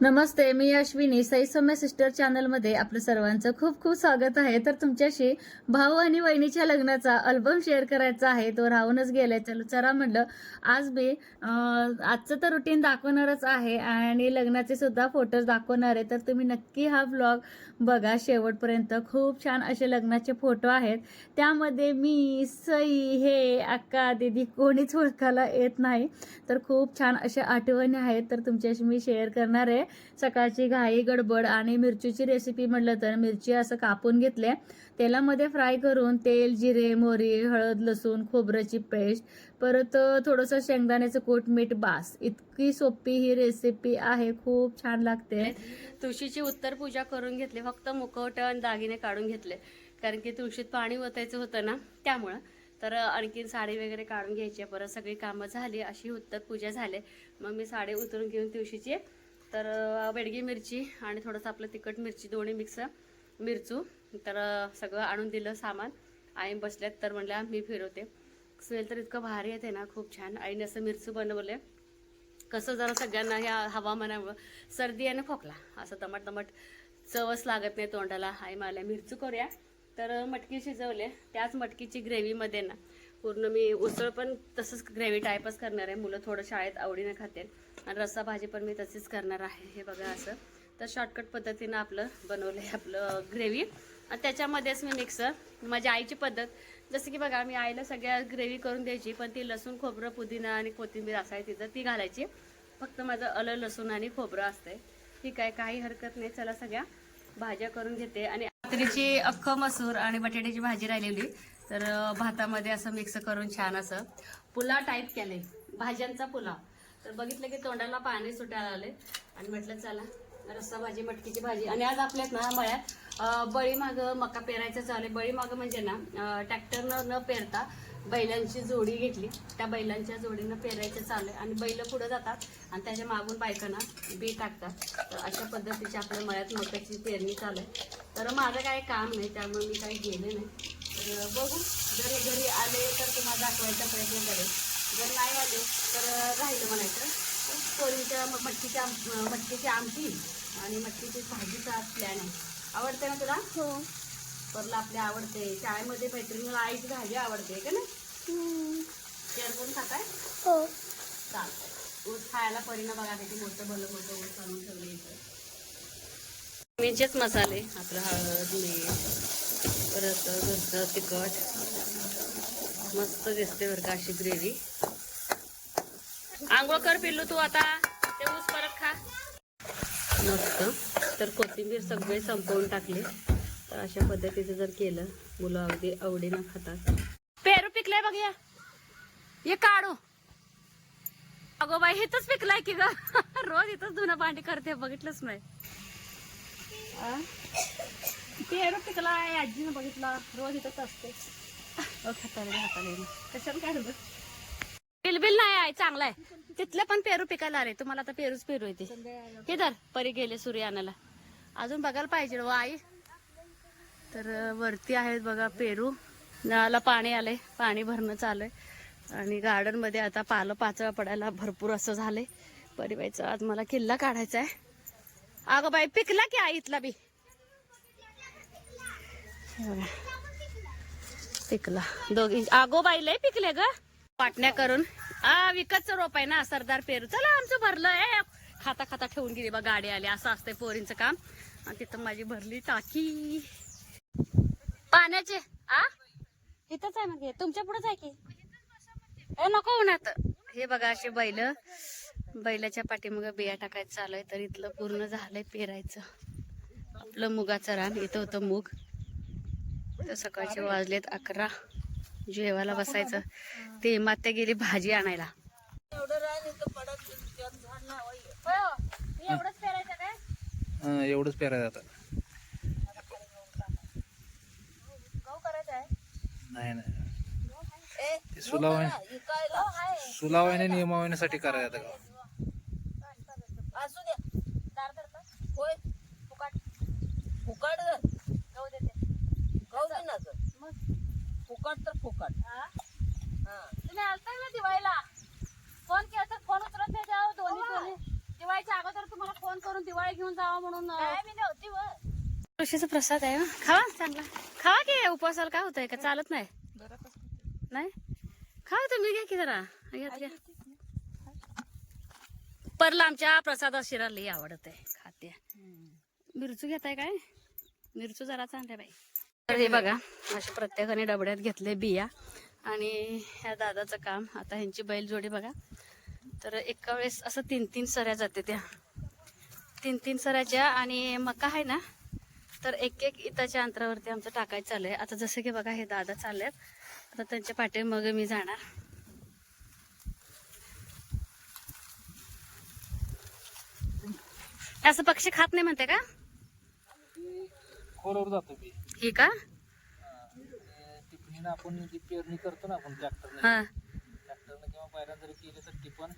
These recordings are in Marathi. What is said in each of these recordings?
नमस्ते मी अश्विनी. साई सौम्य सिस्टर चॅनलमध्ये आपलं सर्वांचं खूप खूप स्वागत आहे. तर तुमच्याशी भाऊ आणि वहिनीच्या लग्नाचा अल्बम शेअर करायचा आहे. तो राहूनच गेलाय. चलो चरा म्हटलं आज मी आजचं तर रुटीन दाखवणारच आहे आणि लग्नाचे सुद्धा फोटोज दाखवणार आहे. तर तुम्ही नक्की हा ब्लॉग बघा. शेवटपर्यंत खूप छान असे लग्नाचे फोटो आहेत. त्यामध्ये मी सई हे अक्का दिदी कोणीच ओळखायला येत नाही. तर खूप छान अशा आठवणी आहेत. तर तुमच्याशी मी शेअर करणार आहे. सकाळची घाई गडबड आणि मिरचीची रेसिपी म्हटलं तर मिरची असं कापून घेतले. तेलामध्ये फ्राय करून तेल जिरे मोहरी हळद लसूण खोबऱ्याची पेस्ट परत थोडंसं शेंगदाण्याचं कोट मीठ बास. इतकी सोपी ही रेसिपी आहे. खूप छान लागते. तुळशीची उत्तर पूजा करून घेतली. फक्त मुखवट आणि दागिने काढून घेतले. कारण की तुळशीत पाणी ओतायचं होतं ना त्यामुळं. तर आणखीन साडी वगैरे काढून घ्यायची आहे. परत सगळी कामं झाली अशी उत्तर पूजा झाली. मग मी साडी उतरून घेऊन तुळशीची तर बेडगी मिरची आणि थोडंसं आपलं तिखट मिरची दोन्ही मिक्स मिरचू. तर सगळं आणून दिलं सामान. आई बसल्यात तर म्हणल्या मी फिरवते. स्मेल तर इतकं भारी येते ना खूप छान. आईने असं मिरचू बनवले. कसं जरा सगळ्यांना ह्या हवामानामुळं सर्दी आहे ना खोकला असं दमट दमट चवच लागत नाही तोंडाला. आई मला मिरचू करूया. तर मटकी शिजवले. त्याच मटकीची ग्रेव्हीमध्ये ना पूर्ण मी उसळ पण तसंच ग्रेव्ही टाईपच करणार आहे. मुलं थोडं शाळेत आवडीने खाते आणि रस्सा भाजी पण मी तशीच करणार आहे हे बघा असं. तर शॉर्टकट पद्धतीनं आपलं बनवलं आहे आपलं ग्रेव्ही आणि त्याच्यामध्येच मी मिक्सर माझ्या आईची पद्धत. जसं की बघा मी आईला सगळ्या ग्रेव्ही करून द्यायची पण ती लसूण खोबरं पुदिना आणि कोथिंबीर असाय तिथं ती घालायची. फक्त माझं अलं लसूण आणि खोबरं असतंय. ठीक आहे काही हरकत नाही. चला सगळ्या भाज्या करून घेते. आणि रात्रीची अख्ख मसूर आणि बटाट्याची भाजी राहिलेली तर भातामध्ये असं मिक्स करून छान असं पुलाव टाईप केले भाज्यांचा पुलाव. तर बघितलं की तोंडाला पाणी सुटायला आले आणि म्हटलं चला रस्सा भाजी मटकीची भाजी. आणि आज आपल्यात ना मळ्यात बळी मागं मका पेरायचं चालू आहे बळी म्हणजे ना ट्रॅक्टरनं न पेरता बैलांची जोडी घेतली. त्या बैलांच्या जोडीनं पेरायचं चालू आहे आणि बैल पुढं जातात आणि त्याच्या मागून बायकांना बी टाकतात. तर अशा पद्धतीची आपल्या मळ्यात मकाची पेरणी चालू आहे तर माझं काही काम नाही त्यामुळे मी काही गेले नाही. तर बघू. जर घरी आले तर तुम्हाला दाखवायचा प्रयत्न करेल जर नाही आले तर राहिलं म्हणायचं. पोरीच्या मटकीच्या आम- मटकीची आमटी आणि मटकीची भाजीचा प्लॅन आहे आवडते ना तुला? हो. परला आपल्या आवडते. शाळेमध्ये मैत्रिणीला आईची भाजी आवडते का ना शेअर करून खाताय? हो. चालतंय. ऊस खायला परीनं बघा किती मोठं भलं मोठं ऊस आणून ठेवलं इथं. मीचेच मसाले आपलं हळद मीठ परत घरचं तिखट. मस्त दिसते बरं का अशी ग्रेव्ही. आंघोळ कर पिल्लू तू आता. ते ऊस परत खा. मस्त. तर कोथिंबीर सगळे संपवून टाकले. तर अशा पद्धतीचं जर केलं मुलं अगदी आवडीनं खातात. पेरू पिकलाय बघ या. ये काढू. अगो बाई इथंच पिकलाय की ग. रोज इथंच धुणं भांडी करते बघितलंच नाही. पेरू पिकलाय आजीनं बघितला. रोज इथंच असते. अ, खाताले कशाला काय बिलबिल नाही आहे चांगला आहे तिथले पण पेरू पिकायला आले तुम्हाला आता पेरूच पेरू येते हे तर परी गेले सूर्य आणायला. अजून बघायला पाहिजे व आई. तर वरती आहेत बघा पेरू. नळाला पाणी आलंय पाणी भरणं चालू आहे आणि गार्डनमध्ये आता पालं पाचळा पडायला भरपूर असं झालंय. परिबाईचं आज मला किल्ला काढायचा आहे. अगं बाई पिकला की आई इथला बी. पिकला. दोघी आगो बाई लय पिकले ग. वाटण्या करून. आ विकतचं रोप आहे ना सरदार पेरू. चला आमचं भरलं ए खाता खाता ठेवून गेली बा गाडी आली. असं असतंय पोरींचं काम. आणि तिथं माझी भरली टाकी. पाण्याचे आ? इथंच आहे म्हणजे तुमच्या पुढेच आहे की? ए नको उन्हात हे बघा असे बैल. बैलाच्या पाठीमागं बिया टाकायचं चालू आहे तर इथलं पूर्ण झालंय पेरायचं. आपलं मुगाचं रान इथं होतं मूग. तर सकाळचे वाजलेत अकरा. जेवायला बसायचं. ते मात्या गेली भाजी आणायला. एवढंच पेरायचं काय? हं, एवढंच पेरायचं आता. गहू करायचा आहे? नाही नाही. ते सुलावाने सुलावाने नियमावण्यासाठी करायचं आता धरता होय. फुकाट. फुकाट गहू देते. गहू दे ना गं. मग फुकाट तर फुकाट. हा? हा तुम्ही आलता ना दिवाळीला? फोन केला तर फोन उचलत नाही जाऊ दोन्ही दोन्ही दिवाळीच्या अगोदर तुम्हाला फोन करून दिवाळी घेऊन जावा म्हणून मी नव्हती तुळशीचा प्रसाद आहे हं. खावा चांगला. खावा की उपवासाला काय होतंय का? चालत नाही. नाही? खावा तुम्ही घ्या की जरा. घ्या, घ्या. परला आमच्या प्रसादा शिरा लई आवडत आहे खाते मिरचू घेताय काय? मिरचू जरा चांगल्या बाई. तर हे बघा अशा प्रत्येकाने डबड्यात घेतले बिया. आणि ह्या दादाचं काम आता ह्यांची बैल जोडी बघा. तर एका वेळेस असं तीन तीन सऱ्या जाते त्या. तीन तीन सऱ्याच्या आणि मका आहे ना तर एक एक इताच्या अंतरावरती आमचं टाकायचं चाललंय. आता जसं की बघा हे दादा चाललेत. आता त्यांच्या पाठी मग मी जाणार. असं पक्षी खात नाही म्हणते का? खोलवर जातो बी ही का? टिपणीनं आपण जी पेरणी करतो ना आपण ट्रॅक्टरने हा. ट्रॅक्टरनं किंवा बैलानं जरी केली तर टिपण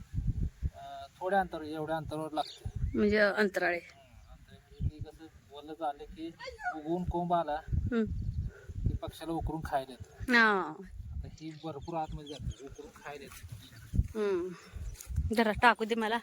थोड्या अंतर एवढ्या अंतरावर लागते. म्हणजे अंतराळे. अंतर म्हणजे कसं ओलं झालं की उगवून कोंब आला. की पक्षाला उकरून खायला येतं. हा. आता ही भरपूर आतमध्ये जाते उकरून खायला येतं. जरा टाकू दे मला.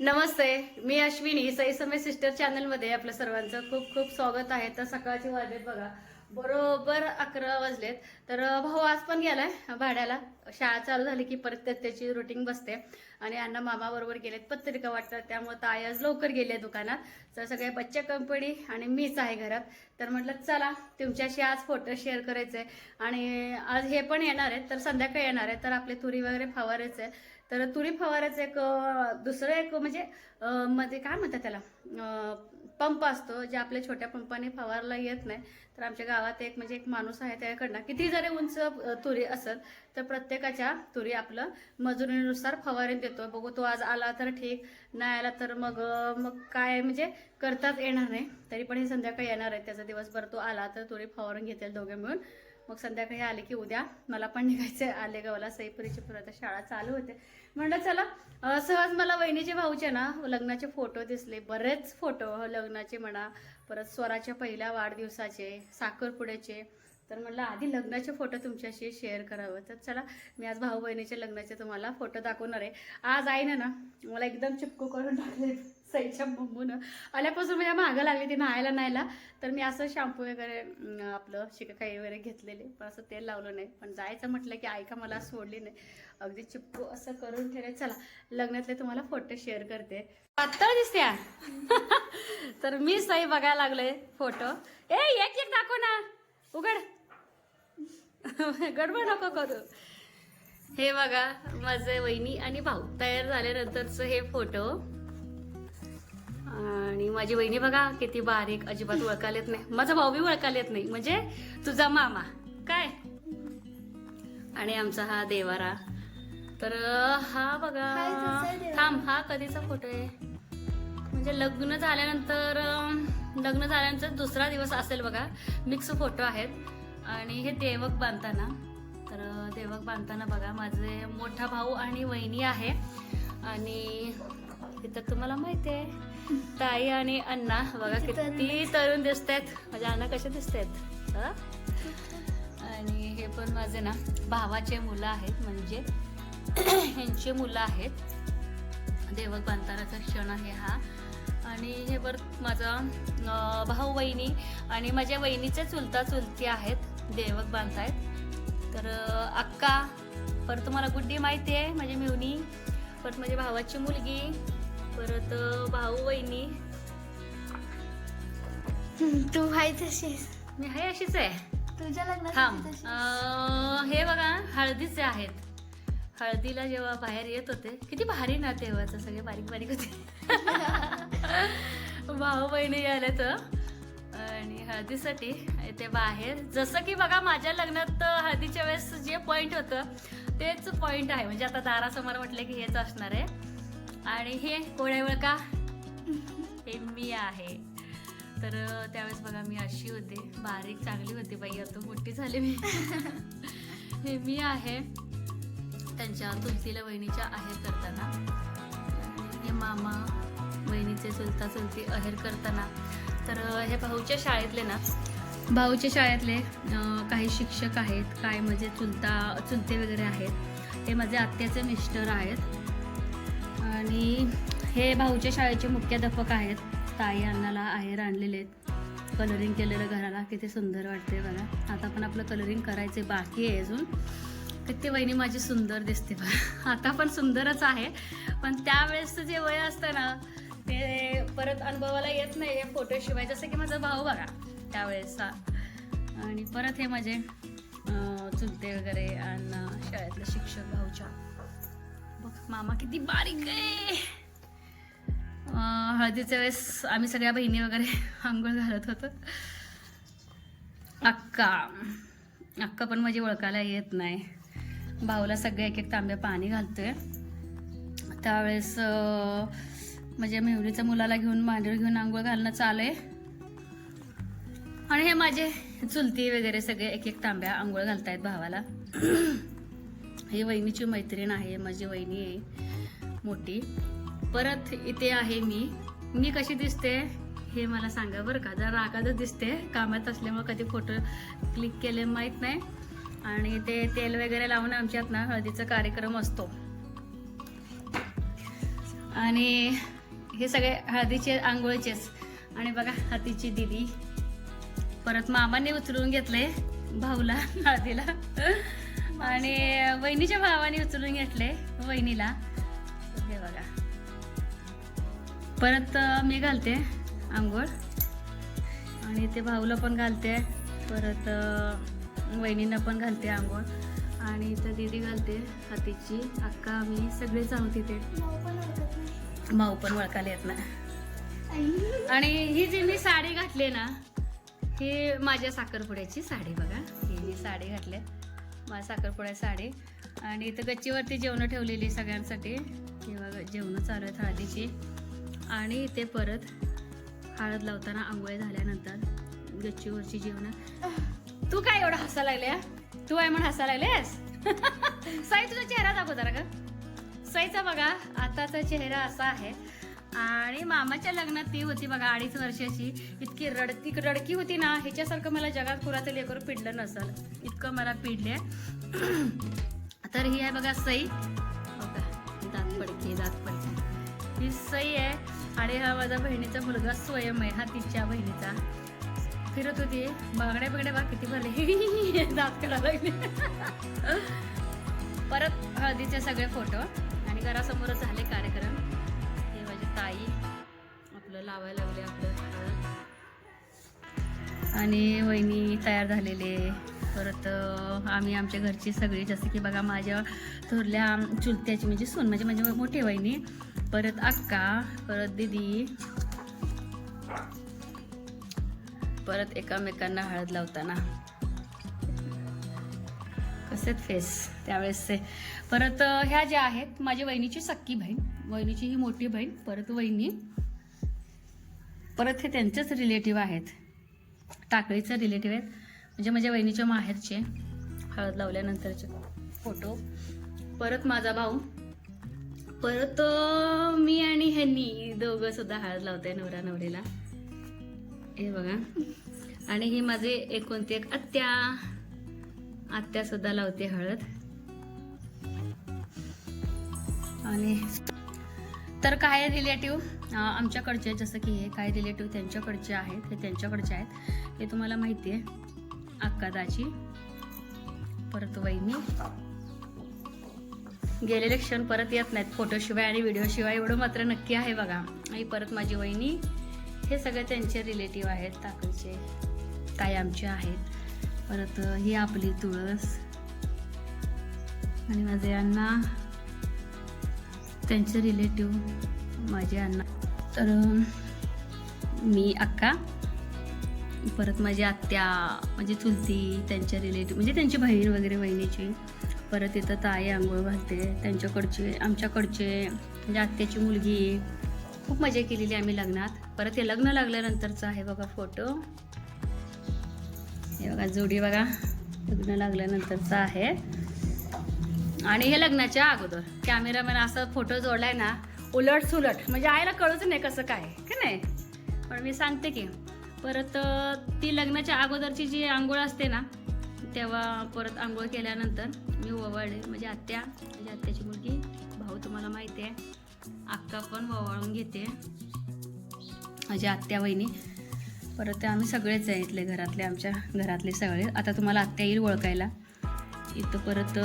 नमस्ते मी अश्विनी सई समय सिस्टर चॅनलमध्ये आपल्या सर्वांचं खूप खूप स्वागत आहे. तर सकाळचे वाजलेत बघा बरोबर अकरा वाजलेत. तर भाऊ आज पण गेलाय भाड्याला. शाळा चालू झाली की परत त्याची रुटीन बसते. आणि अण्णा मामा बरोबर गेलेत पत्रिका वाटतात त्यामुळे ताई आज लवकर गेली आहे दुकानात. तर सगळे बच्चे कंपनी आणि मीच आहे घरात. तर म्हटलं चला तुमच्याशी आज फोटो शेअर करायचे आणि आज हे पण येणार आहेत तर संध्याकाळी येणार आहे तर आपले तुरी वगैरे फवारायचे आहे तर तुरी फवाराचं एक दुसरं एक म्हणजे मध्ये काय म्हणतात त्याला? पंप असतो जे आपल्या छोट्या पंपाने फवारला येत नाही. तर आमच्या गावात एक म्हणजे एक माणूस आहे त्याकडनं. किती जरी उंच तुरी असेल तर प्रत्येकाच्या तुरी आपलं मजुरीनुसार फवारून देतो. बघू तो आज आला तर ठीक नाही आला तर मग मग काय म्हणजे करताच येणार नाही. तरी पण हे संध्याकाळी येणार आहे. त्याचा दिवसभर तो आला तर तुरी फवारून घेतील दोघे मिळून. मग संध्याकाळी आले की उद्या मला पण निघायचं आले गावाला सईपुरीची पुरात शाळा चालू होते. म्हणलं चला सहज मला वहिनीचे भाऊचे ना लग्नाचे फोटो दिसले. बरेच फोटो लग्नाचे म्हणा परत स्वराच्या पहिल्या वाढदिवसाचे साखरपुड्याचे. तर म्हटलं आधी लग्नाचे फोटो तुमच्याशी शेअर करावं. तर चला मी आज भाऊ बहिणीच्या लग्नाचे तुम्हाला फोटो दाखवणार आहे. आज आईनं ना मला एकदम चिपकू करून टाकले. सईच्या मम्मूनं आल्यापासून माझ्या मागं लागली ती न्हायला न्हायला. तर मी असं शॅम्पू वगैरे आपलं शिकाकाई वगैरे घेतलेले. पण असं तेल लावलं नाही. पण जायचं म्हटलं की ऐका मला सोडली नाही. अगदी चिपकू असं करून ठेवले चला लग्नातले तुम्हाला फोटो शेअर करते. पातळ दिसत्या तर मी सई बघायला लागले फोटो ए एक एक दाखव ना. उघड. गडबड नको करू. हे बघा माझे वहिनी आणि भाऊ तयार झाल्यानंतरच हे फोटो आणि माझी वहिनी बघा किती बारीक अजिबात ओळखायला येत नाही. माझा भाऊ बी ओळखायला येत नाही. म्हणजे तुझा मामा. काय? आणि आमचा हा देवारा. तर हा बघा. थांब हा कधीचा फोटो आहे? म्हणजे लग्न झाल्यानंतर लग्न झाल्यानंतर दुसरा दिवस असेल बघा. मिक्स फोटो आहेत. आणि हे देवक बांधताना. तर देवक बांधताना बघा माझे मोठा भाऊ आणि वहिनी आहे. आणि इथं तुम्हाला माहिती आहे ताई आणि अण्णा बघा किती तरुण दिसत आहेत माझे अण्णा कसे दिसत आहेत आणि हे पण माझे ना भावाचे मुलं आहेत म्हणजे ह्यांचे मुलं आहेत. देवक बांधतानाचा क्षण आहे हा. आणि हे बर माझा भाऊ वहिनी आणि माझ्या वहिनीचे चुलता चुलती आहेत देवक बांधतायत तर अक्का परत तुम्हाला गुड्डी माहिती आहे माझी मिवनी परत माझ्या भावाची मुलगी परत भाऊ वहिनी तू हाय तशीच. मी आहे अशीच आहे. तुझ्या थांब. अं, हे बघा हळदीचे आहेत. हळदीला जेव्हा बाहेर येत होते किती भारी ना तेव्हाच सगळे बारीक बारीक होते. भाऊ बहिणी आले तर. आणि हळदीसाठी ते बाहेर. जसं की बघा माझ्या लग्नात हळदीच्या वेळेस जे पॉइंट होतं तेच पॉइंट आहे. म्हणजे आता दारासमोर म्हटलं की हेच असणार आहे. आणि हे कोळ्यावळ का हे मी आहे. तर त्यावेळेस बघा मी अशी होते. बारीक चांगली होती बाई आता मोठी झाली मी. हे मी आहे. त्यांच्या तुलसीला वहिनीच्या आहेर करताना. हे मामा वहिनीचे चुलता चुलती आहेर करताना. तर हे भाऊच्या शाळेतले ना भाऊच्या शाळेतले काही शिक्षक आहेत काय म्हणजे चुलता चुलते वगैरे आहेत. हे माझे आत्याचे मिस्टर आहेत. आणि हे भाऊच्या शाळेचे मुख्याध्यापक आहेत. ताई अण्णाला आहेर आणलेले आहेत. कलरिंग केलेलं घराला किती सुंदर वाटते बघा. आता पण आपलं कलरिंग करायचे बाकी आहे अजून. किती वहिनी माझी सुंदर दिसते बघा. आता पण सुंदरच आहे. पण त्यावेळेसचं जे वय असतं ना ते परत अनुभवाला येत नाही हे फोटोशिवाय जसं की माझा भाऊ बघा त्यावेळेसचा. आणि परत हे माझे चुलते वगैरे आणि शाळेतले शिक्षक भाऊच्या. बघ मामा किती बारीक आहे. हळदीच्या वेळेस आम्ही सगळ्या बहिणी वगैरे आंघोळ घालत होतो. अक्का अक्का पण माझी ओळखायला येत नाही. भाऊला सगळे एक एक तांब्या पाणी घालतोय. त्यावेळेस म्हणजे माझ्या मुलाला घेऊन मांडीवर घेऊन आंघोळ घालणं चालू आहे आणि हे माझे चुलती वगैरे सगळे एक एक तांब्या आंघोळ घालतायत भावाला. ही वहिनीची मैत्रीण आहे माझी वहिनी आहे मोठी. परत इथे आहे मी. मी कशी दिसते हे मला सांगा बरं का. जरा रागातच दिसते. कामात असल्यामुळे कधी फोटो क्लिक केले माहीत नाही. आणि ते तेल वगैरे लावून आमच्यात ना हळदीचा कार्यक्रम असतो. आणि हे सगळे हळदीचे आंघोळीचेच. आणि बघा हातीची दिदी. परत मामाने उचलून घेतले भाऊला हळदीला आणि वहिनीच्या भावाने उचलून घेतले वहिनीला. हे बघा. परत मी घालते आंघोळ. आणि ते भाऊला पण घालते. परत वहिनींना पण घालते आंघोळ. आणि तर दिदी घालते हातीची. अक्का मी सगळेच आहोत तिथे. माऊ पण ओळखायला येत नाही. आणि ही जी मी साडी घातली ना ही माझ्या साखरपुड्याची साडी बघा. ही मी साडी घातली माझ्या साखरपुड्या साडी. आणि इथं गच्चीवरती जेवणं ठेवलेली सगळ्यांसाठी. किंवा जेवणं चालू आहेत हळदीची. आणि ते परत हळद लावताना आंघोळी झाल्यानंतर गच्चीवरची जेवणं. तू काय एवढं हसायला लागल्या? तू आहे म्हणून हसायला लागलेस साई तुझा चेहरा दाखव जरा का साईचा बघा आताचा चेहरा असा आहे. आणि मामाच्या लग्नात ती होती बघा अडीच वर्षाची. इतकी रडती रडकी होती ना ह्याच्यासारखं मला जगात कुराचं लेकर पिडलं नसल. इतकं मला पिडले. तर ही आहे बघा सई. बघा दात पडकी दात पडकी. ही सई आहे. आणि हा माझा बहिणीचा मुलगा स्वयं आहे हा तिच्या बहिणीचा. फिरत होती. बागड्या बिगड्या बा किती भरले. दात काढा लागले. परत हळदीचे सगळे फोटो. आणि घरासमोरच झाले कार्यक्रम. लावायला लागले आपलं. आणि वहिनी तयार झालेले. परत आम्ही आमच्या घरची सगळी जसं की बघा माझ्या थोरल्या चुलत्याची म्हणजे सून म्हणजे म्हणजे मोठी वहिनी परत अक्का परत दिदी परत एकामेकांना हळद लावताना. कसे फेस त्यावेळेस परत ह्या ज्या आहेत माझ्या वहिनीची सक्की बहीण वहिनीची ही मोठी बहीण परत वहिनी. परत हे त्यांचेच रिलेटिव्ह आहेत. टाकळीचे रिलेटिव्ह आहेत. म्हणजे माझ्या वहिनीच्या माहेरचे. हळद लावल्यानंतरचे फोटो परत माझा भाऊ. परत मी आणि ह्यांनी दोघं सुद्धा हळद लावते नवरा नवरीला. हे बघा. आणि ही माझे एकोणती एक आत्या. आत्या सुद्धा लावते हळद. आणि तर काय रिलेटिव्ह आमच्याकडचे जसं की हे काय रिलेटिव्ह त्यांच्याकडचे आहेत हे त्यांच्याकडचे आहेत. हे तुम्हाला माहिती आहे अक्कादाची परत वहिनी. गेलेले क्षण परत येत नाहीत फोटोशिवाय आणि व्हिडिओशिवाय एवढं मात्र नक्की आहे बघा. आणि परत माझी वहिनी हे सगळे त्यांचे रिलेटिव्ह आहेत ताकदचे काय आमचे आहेत. परत ही आपली तुळस. आणि माझे अण्णा. त्यांचे रिलेटिव्ह माझे अण्णा. तर मी अक्का परत माझी आत्या म्हणजे चुलती त्यांच्या रिलेटिव्ह म्हणजे त्यांची बहीण वगैरे बहिणीची परत इथं ताई आंघोळ घालते त्यांच्याकडचे आमच्याकडचे म्हणजे आत्याची मुलगी. खूप मजा केलेली आम्ही लग्नात. परत हे लग्न लागल्यानंतरचं आहे बघा फोटो हे बघा जोडी बघा. लग्न लागल्यानंतरचं आहे. आणि हे लग्नाच्या अगोदर. कॅमेरामॅन असं फोटो जोडलाय ना उलट सुलट. म्हणजे आईला कळूच नाही कसं काय की नाही? पण मी सांगते की परत ती लग्नाच्या अगोदरची जी आंघोळ असते ना तेव्हा परत आंघोळ केल्यानंतर मी ओवाळले. म्हणजे आत्या म्हणजे आत्याची मुलगी भाऊ तुम्हाला माहिती आहे अक्का पण ओवाळून घेते. माझी आत्या वहिनी. परत ते आम्ही सगळेच आहे इथले घरातले आमच्या घरातले सगळे. आता तुम्हाला आत्या येईल ओळखायला. इथं परत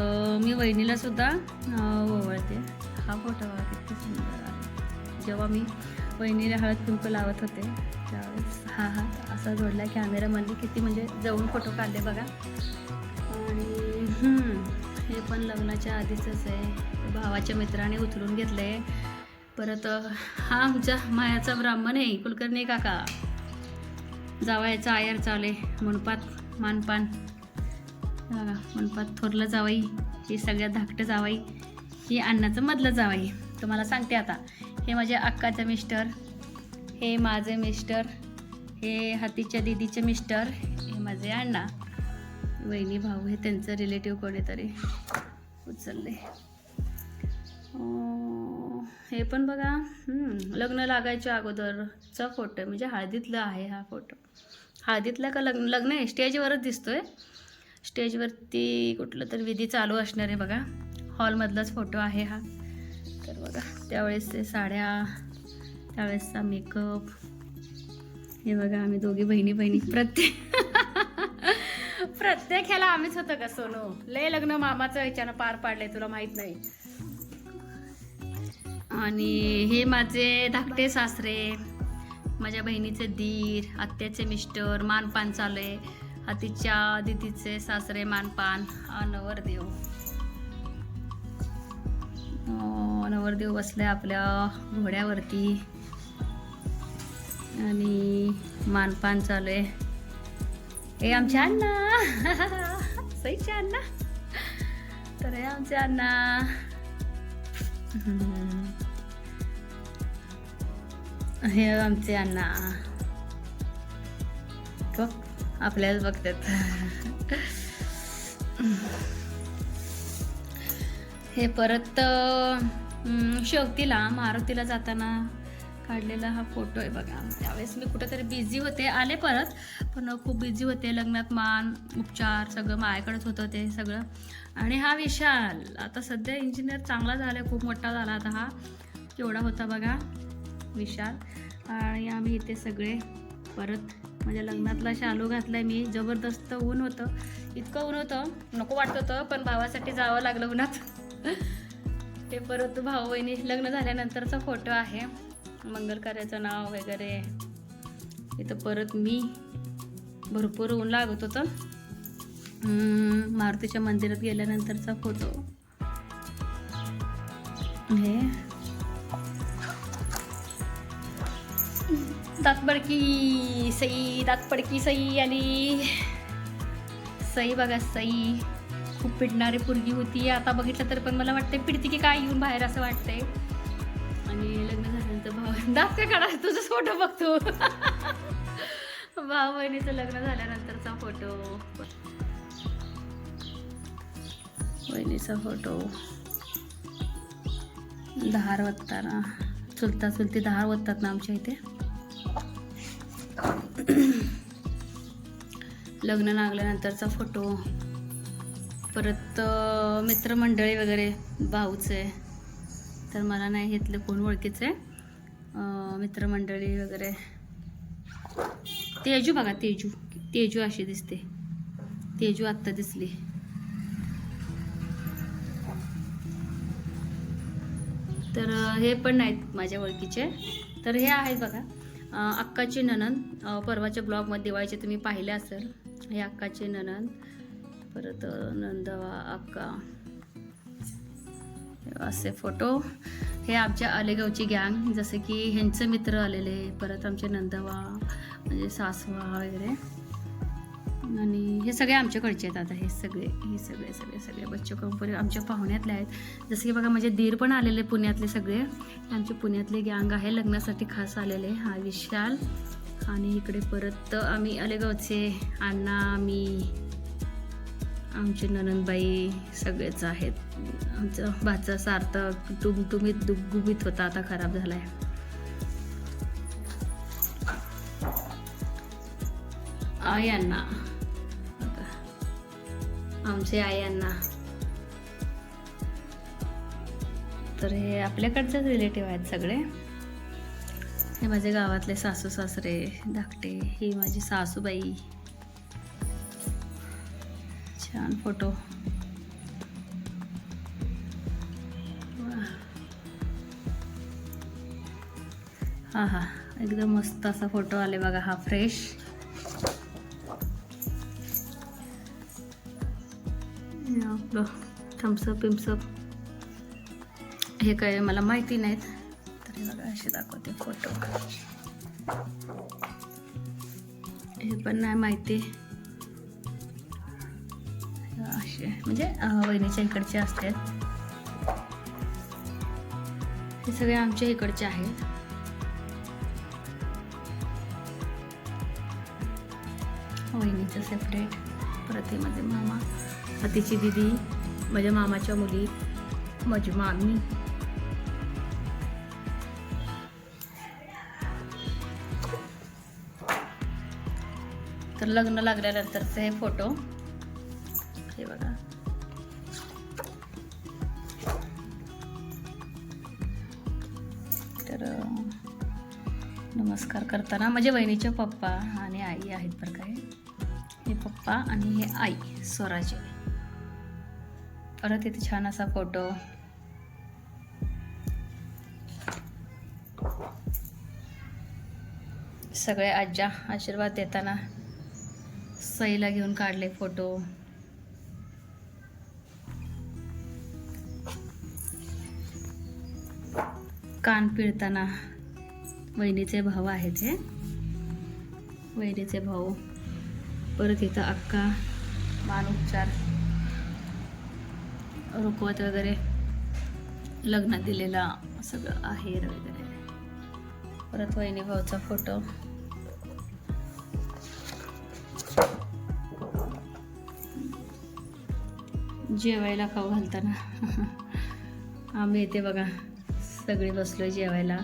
मी वहिनीला सुद्धा हा फोटो बघा किती सुंदर आहे. जेव्हा मी वहिनीला हळद कुंकू लावत होते त्यावेळेस हा हा असा जोडला कॅमेरामध्ये किती म्हणजे जवळून फोटो काढले बघा. आणि हे पण लग्नाच्या आधीचंच आहे. भावाच्या मित्राने उचलून घेतलं आहे परत हा आमच्या मायाचा ब्राह्मण आहे कुलकर्णी काका. जावायचा आयर चाले मनपात मानपान. बघा मनपात थोरलं जावाई ही सगळ्यात धाकटं जावाई ही अन्नाचं मधलं जावाई. तुम्हाला सांगते आता हे माझ्या अक्काचं मिस्टर हे माझे मिस्टर हे हातीच्या दिदीचे मिस्टर हे माझे अण्णा. वहिनी भाऊ हे त्यांचं रिलेटिव्ह कोणीतरी उचलले. हे पण बघा लग्न लागायच्या अगोदरचा फोटो म्हणजे हळदीतला आहे हा फोटो हळदीतला का लग्न? लग्न आहे स्टेजवरच दिसतोय. स्टेजवरती कुठलं तर विधी चालू असणार आहे बघा. हॉलमधलाच फोटो आहे हा. तर बघा त्यावेळेस ते साड्या त्यावेळेसचा मेकअप हे बघा आम्ही दोघी बहिणी बहिणी प्रत्येक प्रत्येक ह्याला आम्हीच होतं का सोनू? लय लग्न मामाचं ह्याच्यानं पार पाडलंय तुला माहीत नाही. आणि हे माझे धाकटे सासरे माझ्या बहिणीचे दीर आत्याचे मिस्टर मानपान चालू आहे. हातीच्या दिदीचे सासरे मानपान नवरदेव नवरदेव बसले आपल्या घोड्यावरती. आणि मानपान चालू आहे हे आमचे अण्णा. सईच्या अण्णा. तर हे आमचे अण्णा. हे आमचे अण्णा. आपल्याला बघतात. हे परत शेवतीला मारुतीला जाताना काढलेला हा फोटो आहे बघा. त्यावेळेस मी कुठेतरी बिझी होते. आले परत पण खूप बिझी होते. लग्नात मान उपचार सगळं माझ्याकडेच होतं ते सगळं. आणि हा विशाल आता सध्या इंजिनियर चांगला झाला खूप मोठा झाला आता हा. केवढा होता बघा विशाल. आणि आम्ही इथे सगळे परत माझ्या लग्नातला शालू घातलाय मी. जबरदस्त ऊन होतं. इतकं ऊन होतं. नको वाटत होतं पण भावासाठी जावं लागलं उन्हात. ते परत भाऊ बहिणी लग्न झाल्यानंतरचा फोटो आहे. मंगल कार्याचं नाव वगैरे. इथं परत मी. भरपूर ऊन लागत होतं. मारुतीच्या मंदिरात गेल्यानंतरचा फोटो. हे. दातपडकी सई दातपडकी सई आली सई बघा सई. खूप पिडणारी पुरगी होती. आता बघितलं तर पण मला वाटतंय पिडती की काय येऊन बाहेर असं वाटतंय. आणि लग्न झाल्यानंतर भाऊ दात काय काढा? तुझा फोटो बघतो. भाऊ बहिणीचं लग्न झाल्यानंतरचा फोटो बहिणीचा फोटो दहार वत्ताना चुलता चुलती दहा वत्तात ना आमच्या इथे? लग्न लागल्यानंतरचा फोटो. परत मित्रमंडळी वगैरे भाऊचे. तर मला नाही घेतले कोण ओळखीचे. मित्रमंडळी वगैरे. तेजू बघा तेजू. तेजू अशी दिसते. तेजू आत्ता दिसली. तर हे पण नाहीत माझ्या ओळखीचे. तर हे आहेत बघा. अक्काची ननंद परवाच्या ब्लॉगमध्ये दिवाळीचे तुम्ही पाहिले असेल. हे अक्काचे ननंद परत नंदवा अक्का. असे फोटो. हे आमच्या आलेगावची गँग जसे की ह्यांचे मित्र आलेले परत आमचे नंदवा म्हणजे सासवा वगैरे. आणि हे सगळे आमच्याकडचे आहेत. आता हे सगळे हे सगळे सगळे सगळे बच्चे कंपनी आमच्या पाहुण्यातले आहेत. जसं की बघा माझे दीर पण आलेले पुण्यातले सगळे. आमचे पुण्यातले गँग आहे लग्नासाठी खास आलेले हा विशाल. आणि इकडे परत आम्ही अलेगावचे अण्णा मी आमचे ननंदबाई सगळेच आहेत. आमचं भाचा सार्थक टुमटुमीत दुगुबीत होता आता खराब झाला आई अण्णा. आमचे आई यांना. तर हे आपल्याकडचेच रिलेटिव्ह आहेत सगळे. हे माझे गावातले सासू सासरे धाकटे ही माझी सासूबाई. छान फोटो हा हा. एकदम मस्त असा फोटो आले बघा हा फ्रेश आपलं थम्सअप पिम्सअप हे काय मला माहिती नाहीत. तरी बघा असे दाखवते फोटो हे पण नाही माहिती. असे. म्हणजे वहिनीच्या इकडचे असतात. हे सगळे आमच्या इकडचे आहेत. वहिनीचं सेपरेट प्रतिमध्ये मामा. तिची दिदी माझ्या मामाच्या मुली माझी मामी तर लग्न लागल्यानंतरचे हे फोटो. हे बघा. तर नमस्कार करताना माझ्या बहिणीचे पप्पा आणि आई आहेत बरं काय हे. पप्पा आणि हे आई स्वराचे परत इथे छान असा फोटो. सगळे आज्जा आशीर्वाद देताना सईला घेऊन काढले फोटो. कान पिळताना वहिनीचे भाऊ आहेत हे. वहिनीचे भाऊ. परत इथं अक्का मान उपचार रुकवत वगैरे लग्नात दिलेला सगळं आहेर वगैरे परत वहिनी भाऊचा फोटो जेवायला खाऊ घालताना. आम्ही येते बघा सगळे बसलो जेवायला.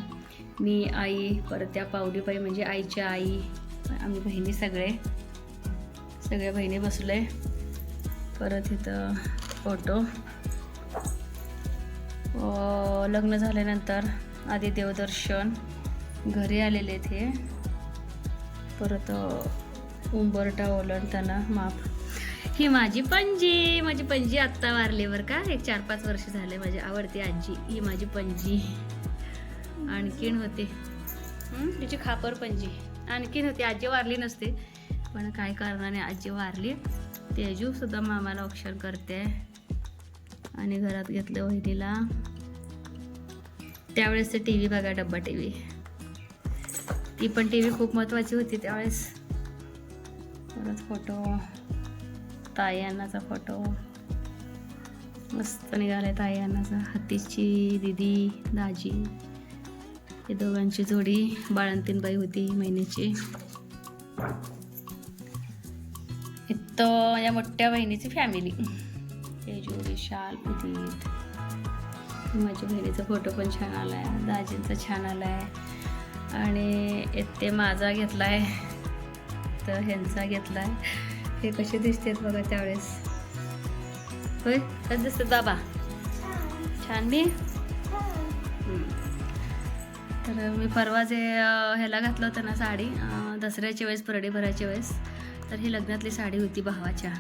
मी आई परत त्या पावडीबाई म्हणजे आईच्या आई आम्ही बहिणी सगळे. सगळ्या बहिणी बसलोय. परत इथं फोटो लग्न झाल्यानंतर आधी देवदर्शन घरी आलेले ते. परत उंबरटा ओलांडताना माप. ही माझी पणजी माझी पणजी आत्ता वारली बरं का? एक चार पाच वर्ष झाले माझी आवडती आजी. ही माझी पणजी. आणखीन होते. तिची खापर पणजी. आणखीन होती. आजी वारली नसते. पण काय कारणाने आजी वारली? तेजू सुद्धा मामाला औक्षण करते. आणि घरात घेतलं वहिनीला. त्यावेळेस ते टी व्ही बघा डब्बा टी व्ही ती पण टी व्ही खूप महत्त्वाची होती त्यावेळेस. परत फोटो. ताई अण्णाचा फोटो. मस्त निघालाय ताई अण्णाचा. हत्तीची दिदी दाजी. हे दोघांची जोडी बाळंतीनबाई होती महिन्याची इथं या मोठ्या बहिणीची फॅमिली तेजू विशाल उदित माझ्या बहिणीचा फोटो पण छान आला आहे दाजींचा छान आला आहे आणि ते माझा घेतला आहे तर ह्यांचा घेतला आहे हे कसे दिसतात बघा त्यावेळेस. होय कसं दिसतं बाबा छान मी तर मी परवा जे ह्याला घातलं होतं ना साडी दसऱ्याच्या वेळेस परडी भरायच्या वेळेस तर ही लग्नातली साडी होती भावाच्या.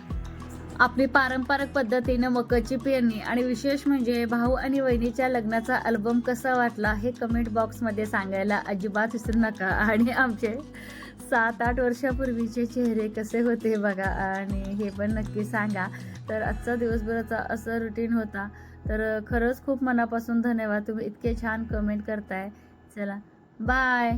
आपली पारंपरिक पद्धतीनं मकाची पेरणी आणि विशेष म्हणजे भाऊ आणि वहिनीच्या लग्नाचा अल्बम कसा वाटला हे कमेंट बॉक्समध्ये सांगायला अजिबात विसरू नका. आणि आमचे सात आठ वर्षापूर्वीचे चेहरे कसे होते बघा. आणि हे पण नक्की सांगा. तर आजचा दिवसभराचा असं रुटीन होता. तर खरंच खूप मनापासून धन्यवाद. तुम्ही इतके छान कमेंट करताय. चला. बाय